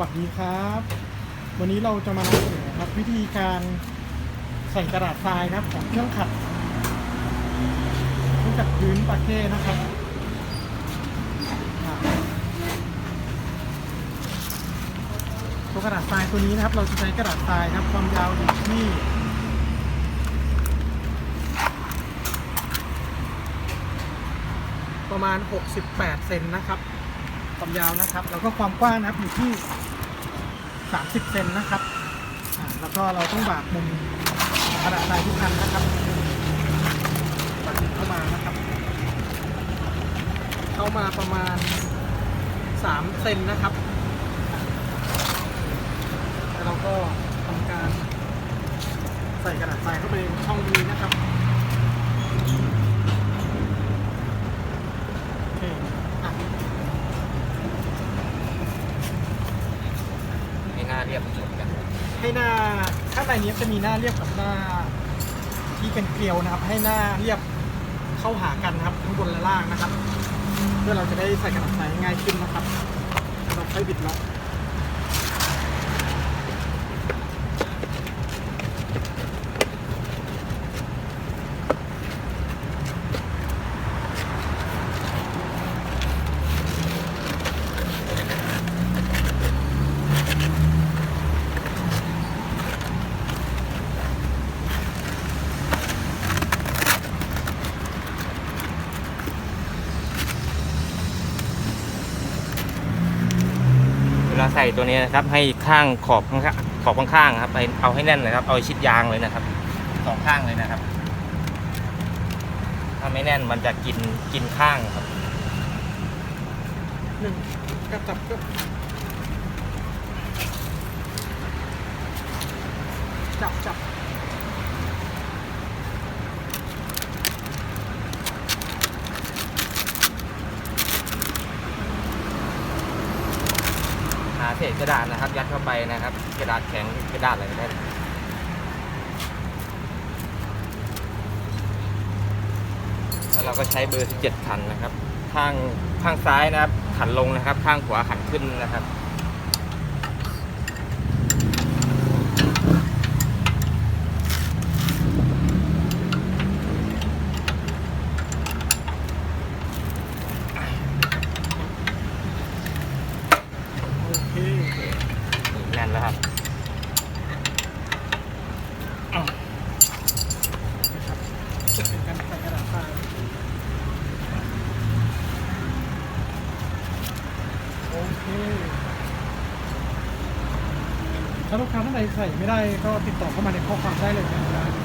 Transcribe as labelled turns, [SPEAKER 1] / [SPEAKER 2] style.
[SPEAKER 1] วัสดีครับ วันนี้เราจะมานำเสนอครับวิธีการใส่กระดาษทรายนะครับของเครื่องขัดเครื่องขัดพื้นปาเก้นะครับตัวกระดาษทรายตัวนี้นะครับ เราจะใช้กระดาษทรายครับความยาวอยู่ที่ประมาณ 68 เซนนะครับ ความยาวนะครับ แล้วก็ความกว้างนะครับอยู่ที่ 30เซนนะครับแล้วก็เราต้องบากมุมกระดาษทรายทุกอันนะครับบากเข้ามานะครับ เข้ามาประมาณ3เซนนะครับ แล้วเราก็ทำการใส่กระดาษทรายเข้าไปในช่องนี้นะครับ โอเคอะ
[SPEAKER 2] ให้ห น้าเรียบเหมือนกัน
[SPEAKER 1] ให้หน้าข้างในนี้จะมีหน้าเรียบกับหน้า ที่เป็นเกลียวนะครับ ให้หน้าเรียบเข้าหากันนะครับทั้งบนและล่างนะครับ เพื่อเราจะได้ใส่กระดาษใสง่ายขึ้นนะครับเราค่อยบิดล็อก
[SPEAKER 2] เวลาใส่ตัวนี้นะครับ ให้ข้างขอบข้างขอบข้างๆครับไปเอาให้แน่นเลยครับ เอาชิดยางเลยนะครับสองข้างเลยนะครับ ถ้าไม่แน่นมันจะกินกินข้างครับ
[SPEAKER 1] หนึ่งกระจับก็จับจับ
[SPEAKER 2] ศษกระดาษนะครับ ยัดเข้าไปนะครับ กระดาษแข็งกระดาษอะไรก็ได้แล้วเราก็ใช้เบอร์ 17ขันนะครับ ข้างข้างซ้ายนะครับขันลงนะครับ ข้างขวาขันขึ้นนะครับ
[SPEAKER 1] โอเค
[SPEAKER 2] แน่นแล้วครับ
[SPEAKER 1] นะครับจะเป็นการใส่กระดาษทรายโอเค ถ้าลูกค้าท่านใดใส่ไม่ได้ก็ติดต่อเข้ามาในข้อความได้เลยนะครับ